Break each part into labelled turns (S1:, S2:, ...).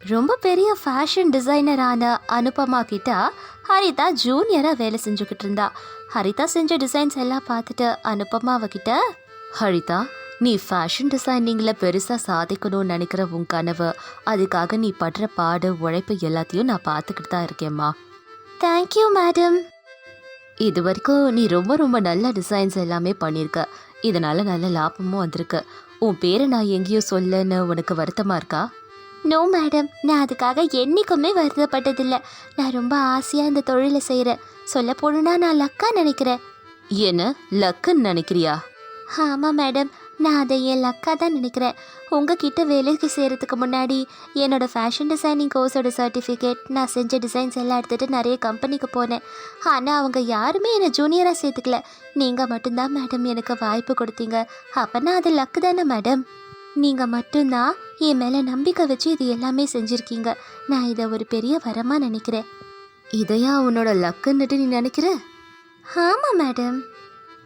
S1: ரொம்ப பெரிய ஃபேஷன் டிசைனரான அனுபமா கிட்ட ஹரிதா ஜூனியராக வேலை செஞ்சுக்கிட்டு இருந்தா. ஹரிதா செஞ்ச டிசைன்ஸ் எல்லாம் பார்த்துட்டு அனுபமா கிட்ட ஹரிதா நீ ஃபேஷன் டிசைனிங்கில் பெருசாக சாதிக்கணும்னு நினைக்கிற உன் கனவு அதுக்காக நீ படுற பாடு உழைப்பு எல்லாத்தையும் நான் பார்த்துக்கிட்டு தான் இருக்கேம்மா. தேங்க்யூ மேடம் இது வரைக்கும் நீ ரொம்ப ரொம்ப நல்ல டிசைன்ஸ் எல்லாமே பண்ணியிருக்க. இதனால் நல்ல லாபமும் வந்திருக்கு. உன் பேரை நான் எங்கேயோ சொல்லன்னு உனக்கு வருத்தமாக இருக்கா? நோ மேடம் நான் அதுக்காக என்றைக்குமே வருத்தப்பட்டதில்லை. நான் ரொம்ப ஆசையாக இந்த தொழிலை செய்கிறேன் சொல்ல போகணுன்னா நான் லக்கா நினைக்கிறேன். என்ன? லக்குன்னு நினைக்கிறியா? ஆமாம் மேடம் நான் அதை என் லக்கா தான் நினைக்கிறேன். உங்ககிட்ட வேலைக்கு செய்கிறதுக்கு முன்னாடி என்னோட ஃபேஷன் டிசைனிங் கோர்ஸோட சர்டிஃபிகேட் நான் செஞ்ச டிசைன்ஸ் எல்லாம் எடுத்துகிட்டு நிறைய கம்பெனிக்கு போனேன். ஆனால் அவங்க யாருமே என்னை ஜூனியராக சேர்த்துக்கல. நீங்கள் மட்டும்தான் மேடம் எனக்கு வாய்ப்பு கொடுத்தீங்க. அப்போனா அது லக்கு தானே மேடம் நீங்கள் மட்டும்தான் என் மேலே நம்பிக்கை வச்சு இது எல்லாமே செஞ்சுருக்கீங்க. நான் இதை ஒரு பெரிய வரமாக நினைக்கிறேன். இதையா உன்னோட லக்குன்னுட்டு நீ நினைக்கிற? ஆமாம் மேடம்.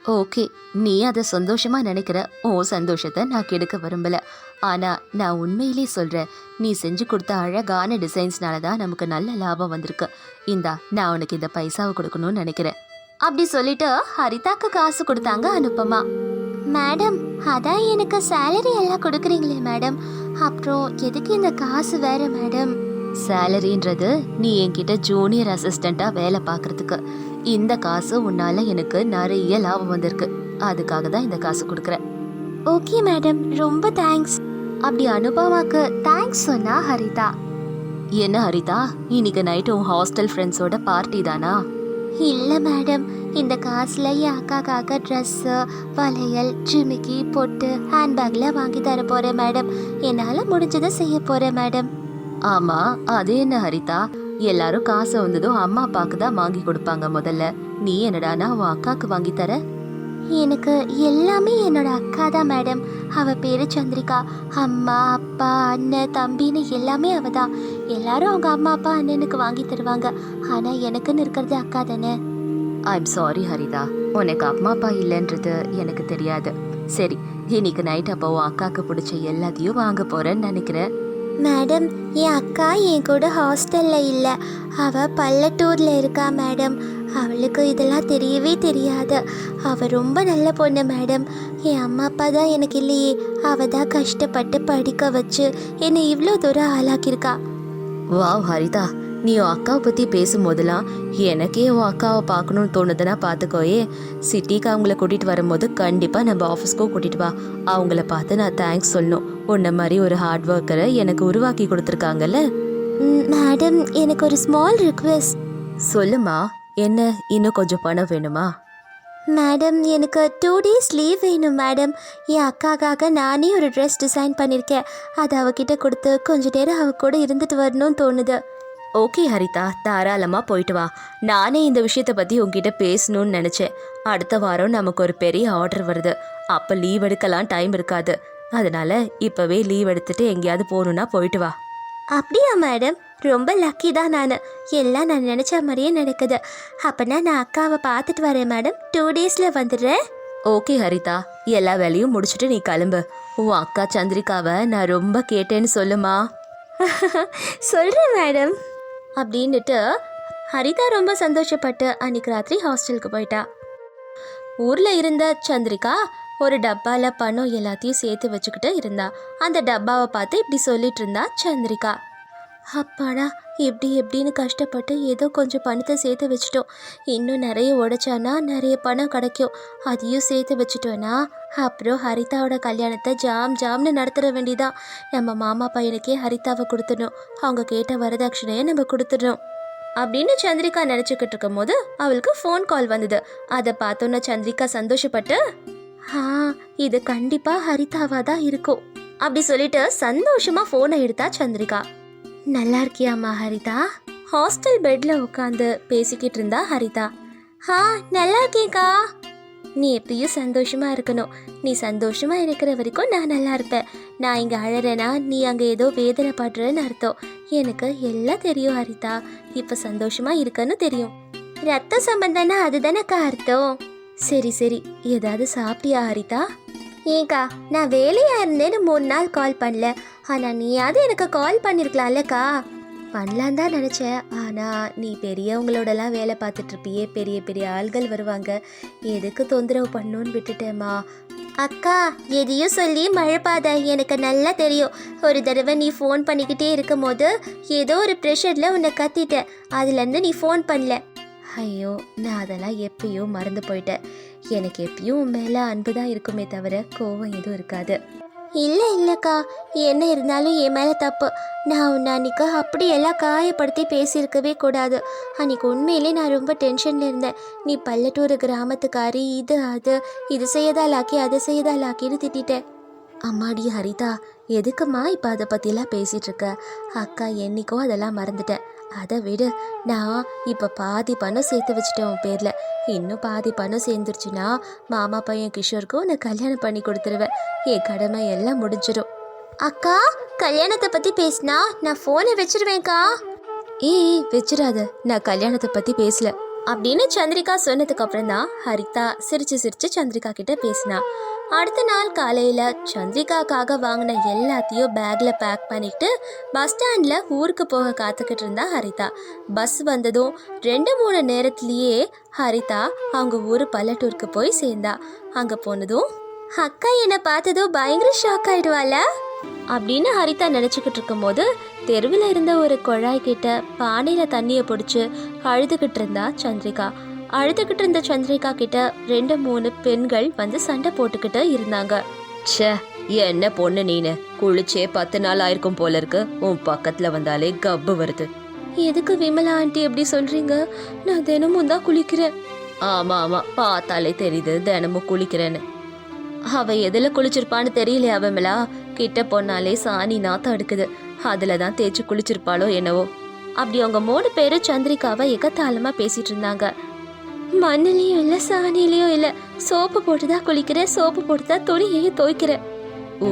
S1: ஓகே நீ அதை சந்தோஷமா நினைக்கிற. உன் சந்தோஷத்தை நான் கெடுக்க விரும்பல. ஆனா நான் உண்மையிலே சொல்றேன். நீ செஞ்சு கொடுத்த அழகான டிசைன்ஸ்னால தான் நமக்கு நல்ல லாபம் வந்திருக்கு. இந்தா நான் உனக்கு இந்த பைசாவை கொடுக்கணும்னு நினைக்கிறேன். அப்படி சொல்லிட்டு ஹரிதாக்கு காசு கொடுத்தாங்க அனுப்பமா மேடம் அதான் எனக்கு சேலரி எல்லாம் கொடுக்குறீங்களே மேடம். அப்புறம் எதுக்கு இந்த காசு வேற மேடம்? சேலரின்றது நீ என்கிட்ட ஜூனியர் அசிஸ்டண்டா வேலை பார்க்கறதுக்கு. இந்த காசு உன்னால எனக்கு நிறைய லாபம் வந்திருக்கு. அதுக்காக தான் இந்த காசு கொடுக்குறேன். Okay madam. ரொம்ப தேங்க்ஸ் அப்படி அனுபவாக்கு தேங்க்ஸ் சொன்னா ஹரிதா. என்ன ஹரிதா? இன்னைக்கு நைட்டு உன் ஹாஸ்டல் ஃப்ரெண்ட்ஸோட பார்ட்டி தானா? இல்லை மேடம் இந்த காசில் என் அக்காக்காக ட்ரெஸ்ஸு வளையல் ஜிமிக்கி பொட்டு ஹேண்ட்பேக்கில் வாங்கி தர போகிறேன் மேடம் என்னால் முடிஞ்சதை செய்ய போகிறேன் மேடம் ஆமாம் அது என்ன ஹரிதா? எல்லாரும் காசு வந்ததும் அம்மா அப்பாவுக்கு தான் வாங்கி கொடுப்பாங்க முதல்ல. நீ என்னடானா உன் அக்காவுக்கு வாங்கி தர? எனக்கு எல்லாமே என்னோட அக்கா தான் மேடம். அவ பேரு சந்திரிகா. அம்மா அப்பா அண்ணன் தம்பின்னு எல்லாமே அவ தான். எல்லாரும் அவங்க அம்மா அப்பா அண்ணனுக்கு வாங்கி தருவாங்க. ஆனா எனக்குன்னு இருக்கிறது அக்கா தானே. I'm sorry Haritha. உனக்கு அம்மா அப்பா இல்லைன்றது எனக்கு தெரியாது. சரி இன்னைக்கு நைட் அப்போ உன் அக்காவுக்கு பிடிச்ச எல்லாத்தையும் வாங்க போறேன்னு நினைக்கிறேன். மேடம் என் அக்கா என் கூட ஹாஸ்டல்ல இல்லை. அவ பல்லட்டூர்ல இருக்கா மேடம். அவளுக்கு இதெல்லாம் தெரியவே தெரியாது. அவ ரொம்ப நல்ல பொண்ணு மேடம். என் அம்மா அப்பா தான் எனக்கு இல்லையே. அவ தான் கஷ்டப்பட்டு படிக்க வச்சு என்னை இவ்வளோ தூரம் ஆளாக்கியிருக்கா. வாவ் ஹரிதா. நீ உன் அக்காவை பற்றி பேசும்போதெல்லாம் எனக்கே உன் அக்காவை பார்க்கணும்னு தோணுதுன்னா பார்த்துக்கோயே. சிட்டிக்கு அவங்கள கூட்டிகிட்டு வரும்போது கண்டிப்பாக நம்ம ஆஃபீஸ்க்கும் கூட்டிகிட்டு வா. அவங்கள பார்த்து நான் தேங்க்ஸ் சொல்லணும். உன்ன மாதிரி ஒரு ஹார்ட் ஒர்க்கரை எனக்கு உருவாக்கி கொடுத்துருக்காங்கல்ல? மேடம் எனக்கு ஒரு ஸ்மால் ரிக்வெஸ்ட் சொல்லுமா என்ன இன்னும் கொஞ்சம் பணம் வேணுமா? மேடம் எனக்கு டூ டேஸ் லீவ் வேணும் மேடம். என் அக்காக்காக நானே ஒரு ட்ரெஸ் டிசைன் பண்ணியிருக்கேன் அதை அவகிட்ட கொடுத்து கொஞ்ச நேரம் அவ கூட இருந்துட்டு வரணும்னு தோணுது. ஓகே ஹரிதா. தாராளமாக போயிட்டு வா. நானே இந்த விஷயத்தை பற்றி உங்ககிட்ட பேசணும்னு நினச்சேன். அடுத்த வாரம் நமக்கு ஒரு பெரிய ஆர்டர் வருது. அப்போ லீவ் எடுக்கலாம் டைம் இருக்காது. அதனால இப்போவே லீவ் எடுத்துட்டு எங்கேயாவது போகணுன்னா போயிட்டு வா. அப்படியா மேடம்? ரொம்ப லக்கி தான் நான். எல்லாம் நான் நினச்ச மாதிரியே நடக்குது. அப்போனா நான் அக்காவை பார்த்துட்டு வரேன் மேடம் டூ டேஸில் வந்துடுறேன். ஓகே ஹரிதா. எல்லா வேலையும் முடிச்சுட்டு நீ கிளம்பு. உன் அக்கா சந்திரிகாவை நான் ரொம்ப கேட்டேன்னு சொல்லுமா? சொல்கிறேன் மேடம் அப்படின்னுட்டு ஹரிதா ரொம்ப சந்தோஷப்பட்டு அன்னைக்கு ராத்திரி ஹாஸ்டலுக்கு போயிட்டா. ஊரில் இருந்த சந்திரிகா ஒரு டப்பால பணம் எல்லாத்தையும் சேர்த்து வச்சுக்கிட்டு இருந்தா. அந்த டப்பாவை பார்த்து இப்படி சொல்லிட்டு இருந்தா சந்திரிகா. அப்பாடா எப்படி எப்படின்னு கஷ்டப்பட்டு ஏதோ கொஞ்சம் பணத்தை சேர்த்து வச்சிட்டோம். இன்னும் நிறைய உடைச்சானா நிறைய பணம் கிடைக்கும். அதையும் சேர்த்து வச்சுட்டோன்னா அப்புறம் ஹரிதாவோட கல்யாணத்தை ஜாம் ஜாம்னு நடத்துட வேண்டியதான் நம்ம மாமா பையனுக்கே ஹரிதாவை கொடுத்துடணும். அவங்க கேட்ட வரதட்சணையை நம்ம கொடுத்துடணும். அப்படின்னு சந்திரிகா நினச்சிக்கிட்டு இருக்கும்போது அவளுக்கு ஃபோன் கால் வந்தது. அதை பார்த்தோன்னே சந்திரிகா சந்தோஷப்பட்டு ஆ இது கண்டிப்பாக ஹரிதாவாக தான் இருக்கும். அப்படி சொல்லிட்டு சந்தோஷமாக ஃபோனை எடுத்தா சந்திரிகா. நல்லா இருக்கியாமா ஹரிதா? ஹாஸ்டல் பெட்ல உட்காந்து பேசிக்கிட்டு இருந்தா ஹரிதா. ஹா நல்லா இருக்கேக்கா நீ எப்பயும் சந்தோஷமா இருக்கணும். நீ சந்தோஷமா இருக்கிற வரைக்கும் நான் நல்லா இருப்பேன் நான் இங்க அழறேனா நீ அங்க ஏதோ வேதனை படுறேன்னு அர்த்தம். எனக்கு எல்லாம் தெரியும் ஹரிதா. இப்ப சந்தோஷமா இருக்கன்னு தெரியும். ரத்த சம்பந்தம்னா அதுதானக்கா அர்த்தம். சரி சரி. ஏதாவது சாப்பிட்டியா ஹரிதா? ஏங்கா நான் வேலையா இருந்தேன்னு மூணு நாள் கால் பண்ணல. ஆனால் நீயாவது எனக்கு கால் பண்ணியிருக்கலாம்லக்கா பண்ணலான் தான் நினச்சேன். ஆனால் நீ பெரியவங்களோடலாம் வேலை பார்த்துட்டு இருப்பியே பெரிய பெரிய ஆள்கள் வருவாங்க. எதுக்கு தொந்தரவு பண்ணுன்னு விட்டுட்டேம்மா. அக்கா எதையும் சொல்லி மழைப்பாத. எனக்கு நல்லா தெரியும். ஒரு தடவை நீ ஃபோன் பண்ணிக்கிட்டே இருக்கும் போது ஏதோ ஒரு ப்ரெஷரில் உன்னை கத்திட்டேன். அதுலேருந்து நீ ஃபோன் பண்ணல. ஐயோ நான் அதெல்லாம் எப்பயோ மறந்து போயிட்டேன். எனக்கு எப்பயும் உன் மேலே அன்பு தான் இருக்குமே தவிர கோவம் எதுவும் இருக்காது. இல்லை இல்லைக்கா. என்ன இருந்தாலும் என் மேலே தப்பு. நான் உன்னை அன்றைக்கி அப்படியெல்லாம் காயப்படுத்தி பேசியிருக்கவே கூடாது. அன்றைக்கி உண்மையிலே நான் ரொம்ப டென்ஷனில் இருந்தேன். நீ பல்லட்டூர் கிராமத்துக்காரி இது அது இது செய்யதாலாக்கி அதை செய்யதாலாக்கின்னு திட்டிட்டேன். அம்மாடி ஹரிதா எதுக்குமா இப்போ அதை பற்றிலாம் பேசிகிட்ருக்க அக்கா என்னைக்கோ அதெல்லாம் மறந்துட்டேன். அதை விடு. நான் இப்போ பாதி பணம் சேர்த்து வச்சுட்டேன் உன் பேரில். இன்னும் பாதி பணம் சேர்ந்துருச்சுன்னா மாமா பையன் கிஷோருக்கும் உன்னை கல்யாணம் பண்ணி கொடுத்துருவேன். என் கடமை எல்லாம் முடிஞ்சிடும் அக்கா கல்யாணத்தை பற்றி பேசினா நான் ஃபோனை வச்சிருவேன்க்கா. ஏய் வச்சிடாத நான் கல்யாணத்தை பற்றி பேசல. அப்படின்னு சந்திரிகா சொன்னதுக்கு அப்புறம் தான் ஹரிதா சிரிச்சு சிரிச்சு சந்திரிகா கிட்ட பேசினா. அடுத்த நாள் காலையில சந்திரிகாக்காக வாங்கின எல்லாத்தையும் பேக்ல பேக் பண்ணிட்டு பஸ் ஸ்டாண்ட்ல ஊருக்கு போக காத்துக்கிட்டு இருந்தா ஹரிதா. பஸ் வந்ததும் ரெண்டு மூணு நேரத்திலேயே ஹரிதா அவங்க ஊர் பல்லட்டூருக்கு போய் சேர்ந்தா. அங்க போனதும் அக்கா என்னை பார்த்ததும் பயங்கர ஷாக் ஆயிடுவாள? அப்படின்னு ஹரிதா நினச்சிக்கிட்டு இருக்கும்போது தெருவில் இருந்த ஒரு குழாய் கிட்ட பானையில் தண்ணியை பிடிச்சி அழுதுகிட்டு இருந்தா சந்திரிகா. அழுதுகிட்டு இருந்த சந்திரிகா கிட்ட ரெண்டு மூணு பெண்கள் வந்து சண்டை போட்டுக்கிட்டு இருந்தாங்க. ச்சே என்ன பொண்ணு நீனு? குளிச்சே பத்து நாள் ஆயிருக்கும் போல இருக்கு. உன் பக்கத்துல வந்தாலே கப்பு வருது. எதுக்கு விமலா ஆண்டி எப்படி சொல்றீங்க? நான் தினமும் தான் குளிக்கிறேன். ஆமா ஆமா. பார்த்தாலே தெரியுது. தினமும் குளிக்கிறேன்னு. அவ எதுல குளிச்சிருப்பான்னு தெரியலையா விமலா கிட்ட போனாலே சாணி நாத்தம் எடுக்குது அதுல தான் தேய்ச்சி குளிச்சிருப்பாளோ என்னவோ. அப்படி அவங்க மூணு பேரும் சந்திரிகாவை எகத்தாளமா பேசிட்டு இருந்தாங்க. மண்ணிலையும் இல்ல சாணிலையும் இல்ல. சோப்பு போட்டு தான் குளிக்கிறேன். சோப்பு போட்டு தான் துணியையும் துவைக்கிறேன். ஓ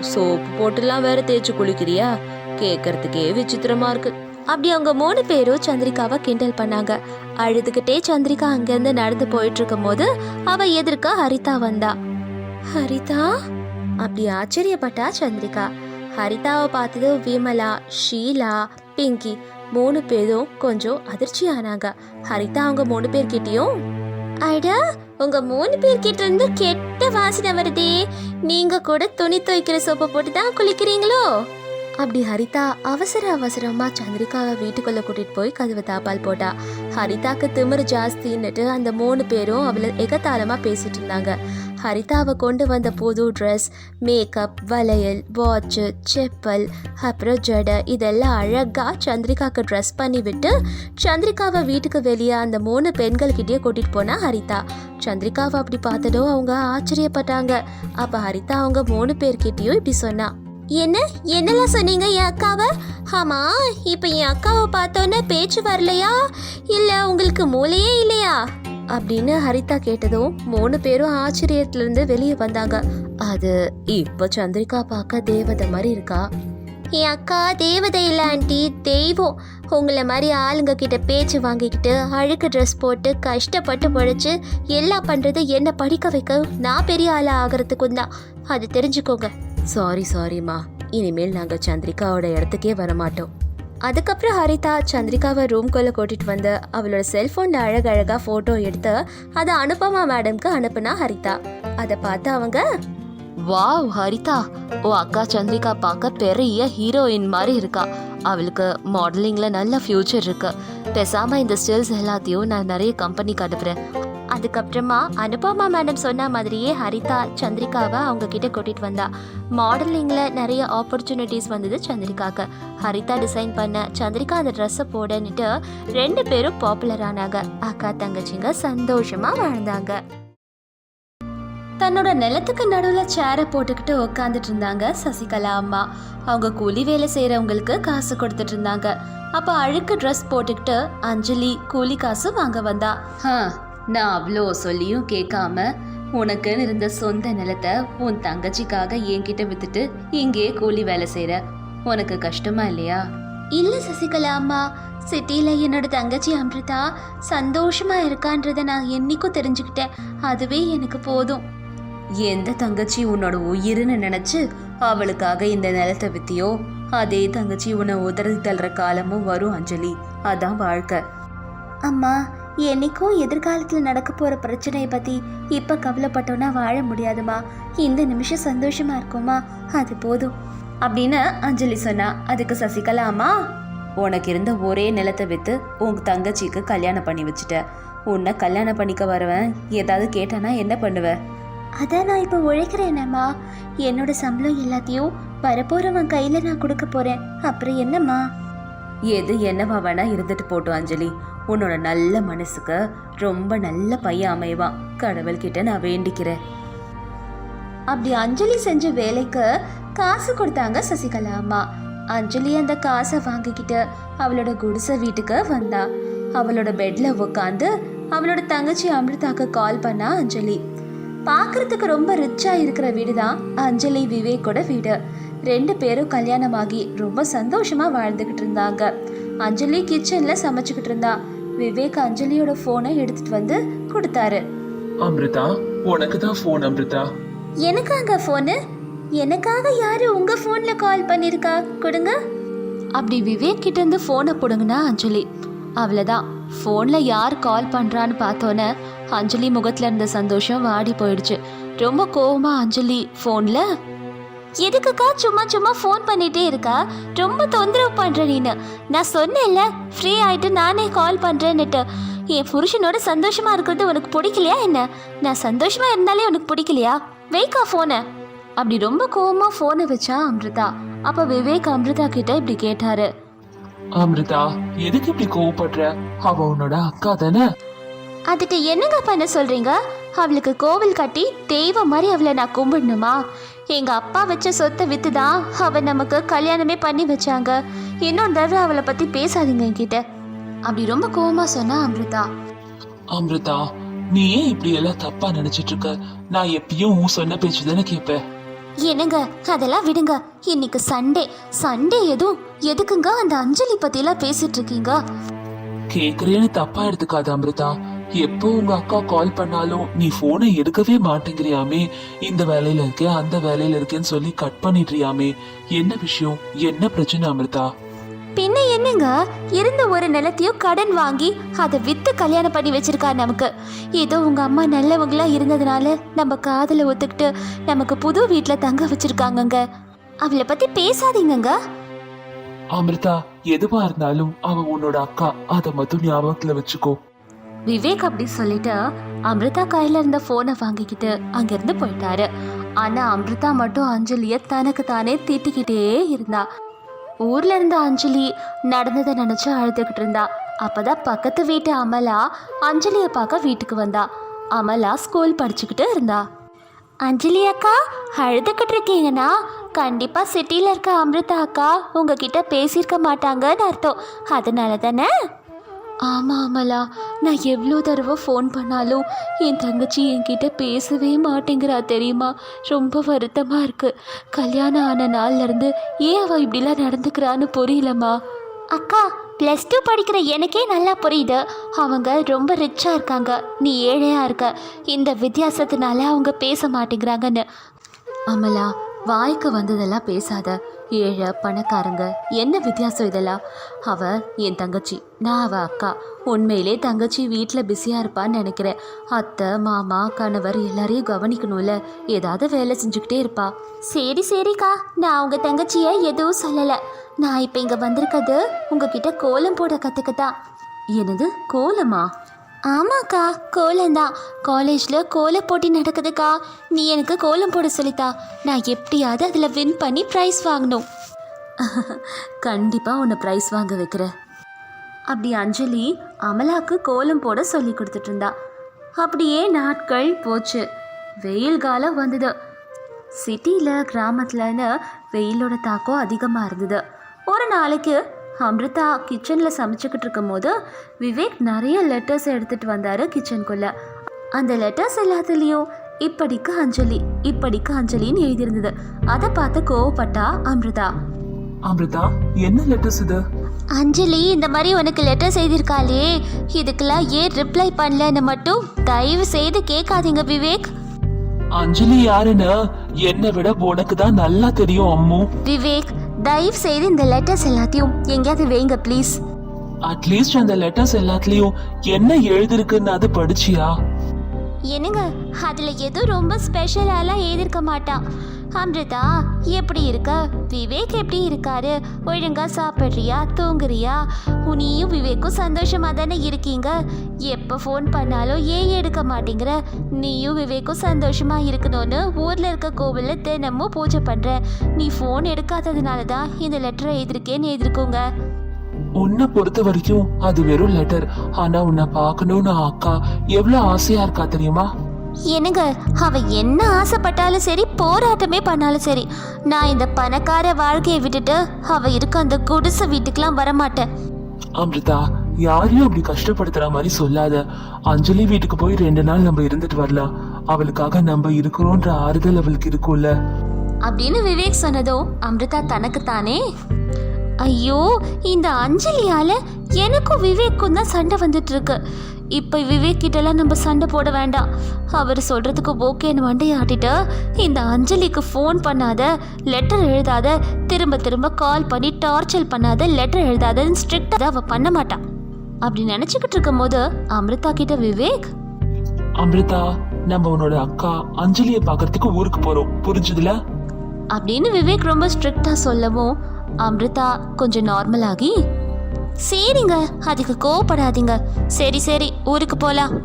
S1: சோப்பு போட்டுலாம் வேற தேய்ச்சி குளிக்கிறியா? கேட்கறதுக்கே விசித்திரமா இருக்கு. அப்படி அவங்க மூணு பேரும் சந்திரிகாவை கிண்டல் பண்ணாங்க. அழுதுகிட்டே சந்திரிகா அங்கேருந்து நடந்து போயிட்டு இருக்கும் போது அவ எதிர்க்க ஹரிதா வந்தா. ஹரிதா? அப்படி ஆச்சரியப்பட்டா சந்திரிகா. ஹரிதாவை பார்த்தது விமலா ஷீலா பிங்கி மூணு பேரும் கொஞ்சம் அதிர்ச்சி ஆனாங்க ஹரிதா அவங்க மூணு பேர்கிட்டயும் அடா உங்க மூணு பேர்கிட்ட இருந்து கெட்ட வாசனை வருதே. நீங்க கூட துணி துவைக்கிற சோப்பை போட்டு தான் குளிக்கிறீங்களோ? அப்படி ஹரிதா அவசர அவசரமா சந்திரிகாவை வீட்டுக்குள்ள கூட்டிட்டு போய் கதவு தாப்பால் போட்டா. ஹரிதாக்கு திமிரு ஜாஸ்தின்னுட்டு அந்த மூணு பேரும் அவளை எகத்தாளமா பேசிட்டு இருந்தாங்க. ஹரிதாவை கொண்டு வந்த புது ட்ரெஸ் மேக்கப் வளையல் வாட்சு செப்பல் அப்புறம் ஜடை இதெல்லாம் அழகாக சந்திரிகாவுக்கு ட்ரெஸ் பண்ணி விட்டு சந்திரிகாவை வீட்டுக்கு வெளியே அந்த மூணு பெண்கள்கிட்டயே கூட்டிட்டு போனா ஹரிதா. சந்திரிகாவை அப்படி பார்த்ததும் அவங்க ஆச்சரியப்பட்டாங்க. அப்ப ஹரிதா அவங்க மூணு பேர்கிட்டயும் இப்படி சொன்னா. என்ன? என்னெல்லாம் சொன்னீங்க என் அக்காவை? ஆமா இப்போ என் அக்காவை பார்த்தோன்னே பேச்சு வரலையா? இல்லை உங்களுக்கு மூளையே இல்லையா? அப்படின்னு ஹரிதா கேட்டதும் மூணு பேரும் ஆச்சரியத்துல இருந்து வெளியே வந்தாங்க. அது இப்போ சந்திரிகா பார்க்க தேவதை மாதிரி இருக்கா? என் அக்கா தேவதை இல்லை ஆண்டி தெய்வம். உங்களை மாதிரி ஆளுங்க கிட்ட பேச்சு வாங்கிக்கிட்டு அழுக்கு ட்ரெஸ் போட்டு கஷ்டப்பட்டு பழைச்சு எல்லாம் பண்ணுறது என்ன படிக்க வைக்க நான் பெரிய ஆளா ஆகிறதுக்கும் தான். அது தெரிஞ்சுக்கோங்க. சாரி சாரிம்மா இனிமேல் நாங்கள் சந்திரிகாவோட இடத்துக்கே வரமாட்டோம். அதுக்கப்புறம் ஹரிதா சந்திரிகாவை ரூம்குள்ளே கூட்டிகிட்டு வந்து அவளோட செல்ஃபோனில் அழகழகாக ஃபோட்டோ எடுத்து அதை அனுபமா மேடம்க்கு அனுப்புனா ஹரிதா. அதை பார்த்து அவங்க வாவ் ஹரிதா ஓ அக்கா சந்திரிகா பார்க்க பெரிய ஹீரோயின் மாதிரி இருக்கா. அவளுக்கு மாடலிங்கில் நல்ல ஃப்யூச்சர் இருக்கு. பேசாமல் இந்த ஸ்டில்ஸ் எல்லாத்தையும் நான் நிறைய கம்பெனிக்கு அனுப்புகிறேன் அதுக்கப்புறமா அனுபமா மேடம் சொன்ன மாதிரியே ஹரிதா சந்திரிகாவை அவங்க கிட்ட கூட்டிட்டு வந்தா. மாடலிங்கில் நிறைய ஆப்பர்ச்சுனிட்டிஸ் வந்தது சந்திரிகாக்கு. ஹரிதா டிசைன் பண்ண சந்திரிகா அந்த ட்ரெஸ்ஸை போடன்னுட்டு ரெண்டு பேரும் பாப்புலர் ஆனாங்க. அக்கா தங்கச்சிங்க சந்தோஷமா வாழ்ந்தாங்க. தன்னோட நிலத்துக்கு நடுவில் சேரை போட்டுக்கிட்டு உட்காந்துட்டு இருந்தாங்க சசிகலா அம்மா. அவங்க கூலி வேலை செய்கிறவங்களுக்கு காசு கொடுத்துட்டு இருந்தாங்க. அப்போ அழுக்கு ட்ரெஸ் போட்டுக்கிட்டு அஞ்சலி கூலி காசு வாங்க வந்தா. நான் அவ்வளோ சொல்லியும் கேட்காம உனக்குன்னு இருந்த சொந்த நிலத்தை உன் தங்கச்சிக்காக என்கிட்ட வித்துட்டு இங்கே கூலி வேலை செய்யற உனக்கு கஷ்டமா இல்லையா? இல்ல சசிகலா அம்மா. சிட்டில என்னோட தங்கச்சி அம்ரிதா சந்தோஷமா இருக்கான்றத நான் என்னைக்கும் தெரிஞ்சுக்கிட்டேன். அதுவே எனக்கு போதும். எந்த தங்கச்சி உன்னோட உயிர்னு நினைச்சு அவளுக்காக இந்த நிலத்தை வித்தியோ அதே தங்கச்சி உன்னை உதறி தள்ளுற காலமும் வரும் அஞ்சலி. அதான் வாழ்க்கை. அம்மா என்னைக்கும் எதிர்காலத்தில் நடக்க போகிற பிரச்சனையை பற்றி இப்போ கவலைப்பட்டோன்னா வாழ முடியாதுமா. இந்த நிமிஷம் சந்தோஷமா இருக்குமா? அது போதும். அப்படின்னு அஞ்சலி சொன்னா அதுக்கு சசிகலா அம்மா உனக்கு இருந்த ஒரே நிலத்தை விற்று உங்க தங்கச்சிக்கு கல்யாணம் பண்ணி வச்சுட்ட. உன்னை கல்யாணம் பண்ணிக்க வருவேன் ஏதாவது கேட்டானா என்ன பண்ணுவ? அதான் நான் இப்போ உழைக்கிறேனேம்மா. என்னோட சம்பளம் எல்லாத்தையும் வரப்போறவன் கையில் நான் கொடுக்க போறேன். அப்புறம் என்னம்மா? எது என்னவா வேணா இருந்துட்டு போட்டோம் அஞ்சலி. உன்னோட நல்ல மனசுக்கு ரொம்ப நல்ல பையன் அமைவான். கடவுள்கிட்ட நான் வேண்டிக்கிறேன். அப்படி அஞ்சலி செஞ்ச வேலைக்கு காசு கொடுத்தாங்க சசிகலா அம்மா. அஞ்சலி அந்த காசை வாங்கிக்கிட்டு அவளோட குடிசை வீட்டுக்கு வந்தா. அவளோட பெட்ல உட்காந்து அவளோட தங்கச்சி அமிர்தாக்கு கால் பண்ணா அஞ்சலி. பார்க்கறதுக்கு ரொம்ப ரிச்சா இருக்கிற வீடு தான் அஞ்சலி விவேக்கோட வீடு. ரெண்டு பேரும் கல்யாணமாகி ரொம்ப சந்தோஷமா வாழ்ந்துகிட்டு இருந்தாங்க. அஞ்சலி கிச்சன்ல சமைச்சுக்கிட்டு இருந்தா. விவேக் அஞ்சலியோட போனை எடுத்துட்டு வந்து கொடுத்தாரு.
S2: அமிர்தா உனக்கு தான் ஃபோன் அமிர்தா.
S1: எனக்காங்க ஃபோனு எனக்காக யாரு உங்க ஃபோன்ல கால் பண்ணிருக்கா? கொடுங்க. அப்படி விவேக் கிட்ட இருந்து ஃபோனை பிடுங்கினா அஞ்சலி. அவ்வளோதான் ஃபோனில் யார் கால் பண்ணுறான்னு பார்த்தோன்னே அஞ்சலி முகத்தில் இருந்த சந்தோஷம் வாடி போயிடுச்சு. ரொம்ப கோவமா அஞ்சலி ஃபோனில் எதுக்குக்கா சும்மா சும்மா ஃபோன் பண்ணிட்டே இருக்கா? ரொம்ப தொந்தரவு பண்ற நீனு. நான் சொன்னேன்ல ஃப்ரீ ஆயிட்டு நானே கால் பண்றேன்னுட்டு. என் புருஷனோட சந்தோஷமா இருக்கிறது உனக்கு பிடிக்கலையா என்ன? நான் சந்தோஷமா இருந்தாலே உனக்கு பிடிக்கலையா? வைக்கா ஃபோனை அப்படி ரொம்ப கோவமா ஃபோனை வச்சா அமிர்தா. அப்ப விவேக் அமிர்தா கிட்ட இப்படி கேட்டாரு.
S2: அமிர்தா எதுக்கு இப்படி கோவப்படுற? அவ உன்னோட அக்கா தானே?
S1: அதுக்கு என்னங்க பண்ண சொல்றீங்க? அவளுக்கு கோவில் கட்டி தெய்வம் மாதிரி அவளை நான் கும்பிடணுமா? எங்க அப்பா வச்ச சொத்தை வித்து தான் அவ நமக்கு கல்யாணமே பண்ணி வச்சாங்க. இன்னொரு தடவை அவளை பத்தி பேசாதீங்க என்கிட்ட. அப்படி ரொம்ப கோவமா சொன்னா அமிர்தா.
S2: அமிர்தா நீ ஏன் இப்படி எல்லாம் தப்பா நினைச்சிட்டு இருக்க? நான் எப்பயும் உன் சொன்ன பேச்சு தானே கேட்பேன்.
S1: என்னங்க? அதெல்லாம் விடுங்க. இன்னைக்கு சண்டே. சண்டே எதுவும் எதுக்குங்க அந்த அஞ்சலி பத்திலாம் பேசிட்டு இருக்கீங்க?
S2: கேக்குறேன்னு தப்பா எடுத்துக்காத அமிர்தா. எப்போ உங்க அக்கா கால் பண்ணாலும் நீ போனை எடுக்கவே மாட்டேங்கிறியாமே. இந்த வேலையில இருக்கேன் அந்த வேலையில இருக்கேன்னு சொல்லி கட் பண்ணிடுறியாமே. என்ன விஷயம்? என்ன பிரச்சனை அமிர்தா?
S1: பின்ன என்னங்க? இருந்த ஒரு நிலத்தையும் கடன் வாங்கி அதை வித்து கல்யாணம் பண்ணி வச்சிருக்கா நமக்கு. ஏதோ உங்க அம்மா நல்லவங்களா இருந்ததுனால நம்ம காதல ஒத்துக்கிட்டு நமக்கு புது வீட்ல தங்க வச்சிருக்காங்கங்க. அவளை பத்தி பேசாதீங்கங்க.
S2: அமிர்தா எதுவா இருந்தாலும் அவ உன்னோட அக்கா. அத மட்டும் ஞாபகத்துல வச்சுக்கோ.
S1: விவேக் அப்படி சொல்லிட்டு அமிர்தா கையில இருந்த போனை வாங்கிக்கிட்டு அங்கிருந்து போயிட்டாரு. ஆனா அமிர்தா மட்டும் அஞ்சலிய தனக்கு தானே திட்டிக்கிட்டே இருந்தா. ஊர்ல இருந்த அஞ்சலி நடந்ததை நினைச்சு அழுதுகிட்டு இருந்தா. அப்பதான் பக்கத்து வீட்டு அமலா அஞ்சலிய பார்க்க வீட்டுக்கு வந்தா. அமலா ஸ்கூல் படிச்சுக்கிட்டு இருந்தா. அஞ்சலி அக்கா அழுதுகிட்டு இருக்கீங்கன்னா கண்டிப்பா சிட்டில இருக்க அமிர்தா அக்கா உங்ககிட்ட பேசியிருக்க மாட்டாங்கன்னு அர்த்தம். அதனால தானே? ஆமாம் அமலா நான் எவ்வளோ தடவை ஃபோன் பண்ணாலும் என் தங்கச்சி என்கிட்ட பேசவே மாட்டேங்கிறா தெரியுமா? ரொம்ப வருத்தமாக இருக்கு. கல்யாணம் ஆன நாள்லேருந்து ஏன் அவள் இப்படிலாம் நடந்துக்கிறான்னு புரியலம்மா. அக்கா ப்ளஸ் டூ படிக்கிற எனக்கே நல்லா புரியுது. அவங்க ரொம்ப ரிச்சாக இருக்காங்க. நீ ஏழையாக இருக்க. இந்த வித்தியாசத்தினால அவங்க பேச மாட்டேங்கிறாங்கன்னு. அமலா வாய்க்கு வந்ததெல்லாம் பேசாத. ஏழை பணக்காரங்க என்ன வித்தியாசம் இதெல்லாம்? அவ என் தங்கச்சி நான் அவ அக்கா. உண்மையிலே தங்கச்சி வீட்டில் பிஸியாக இருப்பான்னு நினைக்கிறேன். அத்தை மாமா கணவர் எல்லாரையும் கவனிக்கணும்ல. ஏதாவது வேலை செஞ்சுக்கிட்டே இருப்பா. சரி சரிக்கா. நான் உங்க தங்கச்சியை எதுவும் சொல்லலை. நான் இப்போ இங்கே வந்திருக்கிறது உங்ககிட்ட கோலம் போட கற்றுக்கத்தான் என்னது? கோலமா? ஆமாக்கா கோலம்தான் காலேஜில் கோல போட்டி நடக்குதுக்கா. நீ எனக்கு கோலம் போட சொல்லித்தா. நான் எப்படியாவது அதில் வின் பண்ணி ப்ரைஸ் வாங்கணும். கண்டிப்பாக உன்னை ப்ரைஸ் வாங்க வைக்கிறேன். அப்படி அஞ்சலி அமலாக்கு கோலம் போட சொல்லி கொடுத்துட்டு இருந்தா அப்படியே நாட்கள் போச்சு. வெயில் காலம் வந்தது. சிட்டியில் கிராமத்துலன்னு வெயிலோட தாக்கம் அதிகமாக இருந்தது. ஒரு நாளைக்கு அமிர்தா கிச்சனில் சமைச்சுக்கிட்டு இருக்கும்போது விவேக் நிறைய லெட்டர்ஸ் எடுத்துகிட்டு வந்தார் கிச்சனுக்குள்ளே அந்த லெட்டர்ஸ் எல்லாத்துலேயும் இப்படிக்கு அஞ்சலி இப்படிக்கு அஞ்சலின்னு எழுதியிருந்தது. அதை பார்த்து கோவப்பட்டா அமிர்தா.
S2: அமிர்தா என்ன லெட்டர்ஸ் இது?
S1: அஞ்சலி இந்த மாதிரி உனக்கு லெட்டர் செய்திருக்காளே இதுக்கெல்லாம் ஏன் ரிப்ளை பண்ணலன்னு மட்டும் தயவு செய்து கேட்காதீங்க விவேக்.
S2: அஞ்சலி யாருன்னு என்னை விட உனக்கு தான் நல்லா தெரியும் அம்மு.
S1: விவேக் தயவு செய்து இந்த லெட்டர்ஸ் எல்லாத்தையும் எங்கேயாவது வைங்க ப்ளீஸ்
S2: அட்லீஸ்ட் அந்த லெட்டர்ஸ் எல்லாத்துலயும் என்ன எழுதிருக்குன்னு அது படிச்சியா?
S1: என்னங்க அதில் எதுவும் ரொம்ப ஸ்பெஷலாலாம் எழுதியிருக்க மாட்டான் அம்ரிதா எப்படி இருக்க? விவேக் எப்படி இருக்காரு? ஒழுங்காக சாப்பிட்றியா? தூங்குறியா? நீயும் விவேக்கும் சந்தோஷமாக தானே இருக்கீங்க? எப்போ ஃபோன் பண்ணாலும் ஏன் எடுக்க மாட்டேங்கிற? நீயும் விவேக்கும் சந்தோஷமாக இருக்கணும்னு ஊரில் இருக்க கோவிலில் தினமும் பூஜை பண்ணுற நீ ஃபோன் எடுக்காததுனால தான் இந்த லெட்டரை எழுதிருக்கேன்னு எழுதிருக்கோங்க.
S2: உன்னை பொறுத்த வரைக்கும் அது வெறும் லெட்டர் ஆனா உன்னை பார்க்கணும்னு அக்கா எவ்வளவு ஆசையா இருக்கா தெரியுமா?
S1: என்னங்க அவ என்ன ஆசைப்பட்டாலும் சரி போராட்டமே பண்ணாலும் சரி. நான் இந்த பணக்கார வாழ்க்கையை விட்டுட்டு அவ இருக்க அந்த குடிசை வீட்டுக்கெல்லாம் வரமாட்டேன்.
S2: அமிர்தா யாரையும் அப்படி கஷ்டப்படுத்துற மாதிரி சொல்லாத. அஞ்சலி வீட்டுக்கு போய் ரெண்டு நாள் நம்ம இருந்துட்டு வரலாம். அவளுக்காக நம்ம இருக்கிறோன்ற ஆறுதல் அவளுக்கு இருக்கும்ல.
S1: அப்படின்னு விவேக் சொன்னதும் அமிர்தா தனக்கு தானே ஐயோ இந்த அஞ்சலியால எனக்கும் விவேக்கும் தான் சண்டை வந்துட்டு இருக்கு இப்போ விவேக் கிட்டலாம் நம்ம சண்டை போட வேண்டாம். அவர் சொல்றதுக்கு ஓகேன்னு மண்டையை ஆட்டிட்டு இந்த அஞ்சலிக்கு ஃபோன் பண்ணாத லெட்டர் எழுதாத திரும்ப திரும்ப கால் பண்ணி டார்ச்சர் பண்ணாத லெட்டர் எழுதாதன்னு ஸ்ட்ரிக்டாக அவ பண்ண மாட்டான் அப்படி நினச்சிக்கிட்டு இருக்கும் போது அமிர்தா கிட்ட விவேக்?
S2: அமிர்தா நம்ம உன்னோட அக்கா அஞ்சலியை பார்க்கறதுக்கு ஊருக்கு போறோம். புரிஞ்சுதுல?
S1: அப்படின்னு விவேக் ரொம்ப ஸ்ட்ரிக்டா சொல்லவும் அம்ரிதா கொஞ்சம் நார்மல் ஆகி சரிங்க அதுக்கு கோவப்படாதீங்க. சரி சரி ஊருக்கு போலாம்.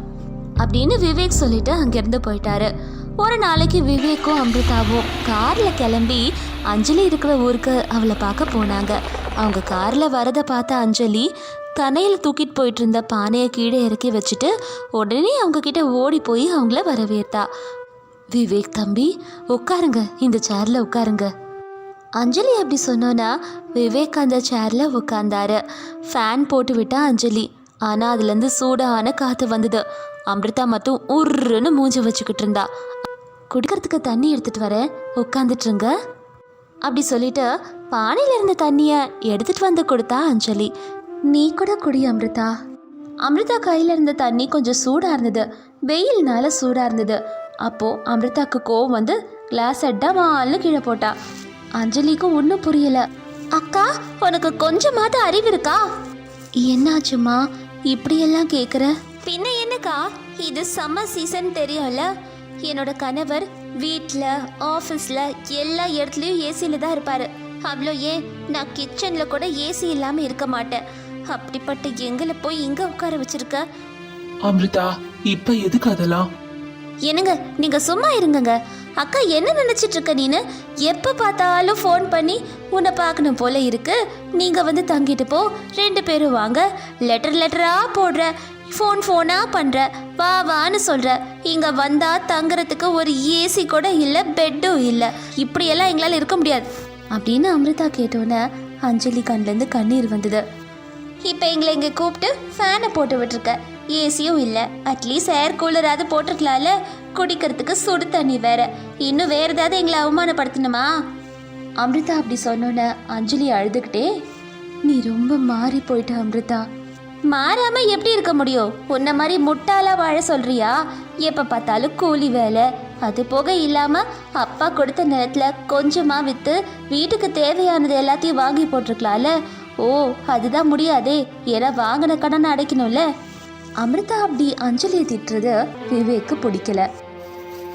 S1: அப்படின்னு விவேக் சொல்லிட்டு அங்கிருந்து போயிட்டாரு. ஒரு நாளைக்கு விவேக்கும் அம்ரிதாவும் காரில் கிளம்பி அஞ்சலி இருக்கிற ஊருக்கு அவளை பார்க்க போனாங்க. அவங்க காரில் வரதை பார்த்த அஞ்சலி தனையில் தூக்கிட்டு போயிட்டு இருந்த பானையை கீழே இறக்கி வச்சுட்டு உடனே அவங்க கிட்ட ஓடி போய் அவங்கள வரவேற்றா. விவேக் தம்பி உட்காருங்க இந்த சேரில் உட்காருங்க. அஞ்சலி அப்படி சொன்னோன்னா விவேக் அந்த சேரில் உட்காந்தாரு ஃபேன் போட்டு விட்டா அஞ்சலி. ஆனால் அதுலேருந்து சூடான காற்று வந்தது. அமிர்தா மட்டும் உருன்னு மூஞ்சி வச்சுக்கிட்டு இருந்தா. குடிக்கிறதுக்கு தண்ணி எடுத்துட்டு வரேன். உட்காந்துட்டுருங்க அப்படி சொல்லிட்டு பானையில் இருந்த தண்ணியை எடுத்துட்டு வந்து கொடுத்தா அஞ்சலி. நீ கூட குடி அமிர்தா. அமிர்தா கையில் இருந்த தண்ணி கொஞ்சம் சூடாக இருந்தது. வெயில்னால சூடாக இருந்தது. அப்போது அமிர்தாக்கு கோவம் வந்து கிளாஸ் டமால்னு கீழே போட்டா. அஞ்சலிக்கு ஒன்றும் புரியல. அக்கா உனக்கு கொஞ்சமாவது அறிவு இருக்கா? என்னாச்சுமா? இப்படியெல்லாம் கேட்குற பின்ன என்னக்கா? இது சம்மர் சீசன் தெரியும்ல? என்னோட கணவர் வீட்டில் ஆஃபீஸில் எல்லா இடத்துலையும் ஏசியில் தான் இருப்பார். அவ்வளோ ஏன்? நான் கிச்சனில் கூட ஏசி இல்லாமல் இருக்க மாட்டேன். அப்படிப்பட்ட எங்களை போய் இங்கே உட்கார வச்சிருக்க?
S2: அமிர்தா இப்ப எதுக்கு அதெல்லாம்?
S1: என்னங்க நீங்க சும்மா இருங்கங்க. அக்கா என்ன நினைச்சிட்டு இருக்க நீனு? எப்ப பார்த்தாலும் ஃபோன் பண்ணி உன்னை பார்க்கணும் போல இருக்கு. நீங்க வந்து தங்கிட்டு போ. ரெண்டு பேரும் வாங்க. லெட்டர் லெட்டரா போடுற. ஃபோன் ஃபோனா பண்ற. வா வான்னு சொல்ற. இங்க வந்தா தங்குறதுக்கு ஒரு ஏசி கூட இல்லை பெட்டும் இல்லை. இப்படியெல்லாம் எங்களால் இருக்க முடியாது. அப்படின்னு அமிர்தா கேட்டோன்னே அஞ்சலி கண்லேருந்து கண்ணீர் வந்தது. இப்போ எங்களை இங்கே கூப்பிட்டு ஃபேனை போட்டு விட்டுருக்க. ஏசியும் இல்லை. அட்லீஸ்ட் ஏர் கூலராவது போட்டிருக்கலாம்ல. குடிக்கிறதுக்கு சுடு தண்ணி வேற. இன்னும் வேற ஏதாவது எங்களை அவமானப்படுத்தணுமா? அமிர்தா அப்படி சொன்னோன்னே அஞ்சலி அழுதுகிட்டே நீ ரொம்ப மாறி போயிட்ட அமிர்தா. மாறாம எப்படி இருக்க முடியும்? உன்ன மாதிரி முட்டாளா வாழ சொல்றியா? எப்ப பார்த்தாலும் கூலி வேலை. அது போக இல்லாம அப்பா கொடுத்த நேரத்துல கொஞ்சமா வித்து வீட்டுக்கு தேவையானது எல்லாத்தையும் வாங்கி போட்டிருக்கலாம்ல. ஓ அதுதான் முடியாதே. ஏன்னா வாங்கின கடன் அடைக்கணும்ல. அமிர்தா அப்படி அஞ்சலியை திட்டுறது விவேக்கு பிடிக்கல.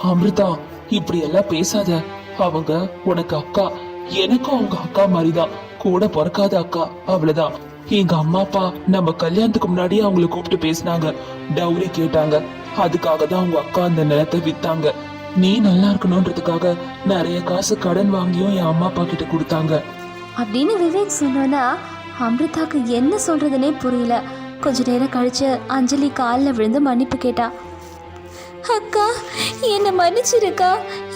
S2: அமிர்தா இப்படி எல்லாம் பேசாத. அவங்க உனக்கு அக்கா. எனக்கும் அவங்க அக்கா மாதிரிதான். கூட பிறக்காத அக்கா. அவ்வளவுதான். எங்க அம்மா அப்பா நம்ம கல்யாணத்துக்கு முன்னாடியே அவங்கள கூப்பிட்டு பேசினாங்க. டவுரி கேட்டாங்க. அதுக்காக தான் அவங்க அக்கா அந்த நிலத்தை வித்தாங்க. நீ நல்லா இருக்கணும்ன்றதுக்காக நிறைய காசு கடன் வாங்கியும் என் அம்மா அப்பா கிட்ட கொடுத்தாங்க.
S1: அப்படின்னு விவேக் சொன்னோன்னா அமிர்தாக்கு என்ன சொல்றதுனே புரியல. கொஞ்ச நேரம் கழிச்சு அஞ்சலி காலில் விழுந்து மன்னிப்பு கேட்டா அக்கா என்னை மன்னிச்சிருக்கா?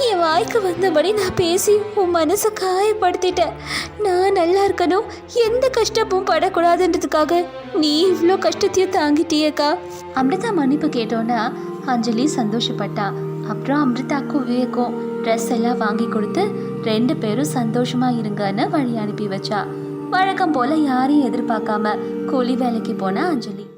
S1: என் வாய்க்கு வந்தபடி நான் பேசி உன் மனசை காயப்படுத்திட்டேன். நான் நல்லா இருக்கணும். எந்த கஷ்டமும் படக்கூடாதுன்றதுக்காக நீ இவ்வளோ கஷ்டத்தையும் தாங்கிட்டியக்கா? அமிர்தா மன்னிப்பு கேட்டோன்னா அஞ்சலி சந்தோஷப்பட்டா. அப்புறம் அமிர்தாக்கும் விவேக்கும் ட்ரெஸ் எல்லாம் வாங்கி கொடுத்து ரெண்டு பேரும் சந்தோஷமாக இருங்கன்னு வழி அனுப்பி வச்சா. வழக்கம் போல யாரையும் எதிர்பார்க்காம கூலி வேலைக்கு போன அஞ்சலி.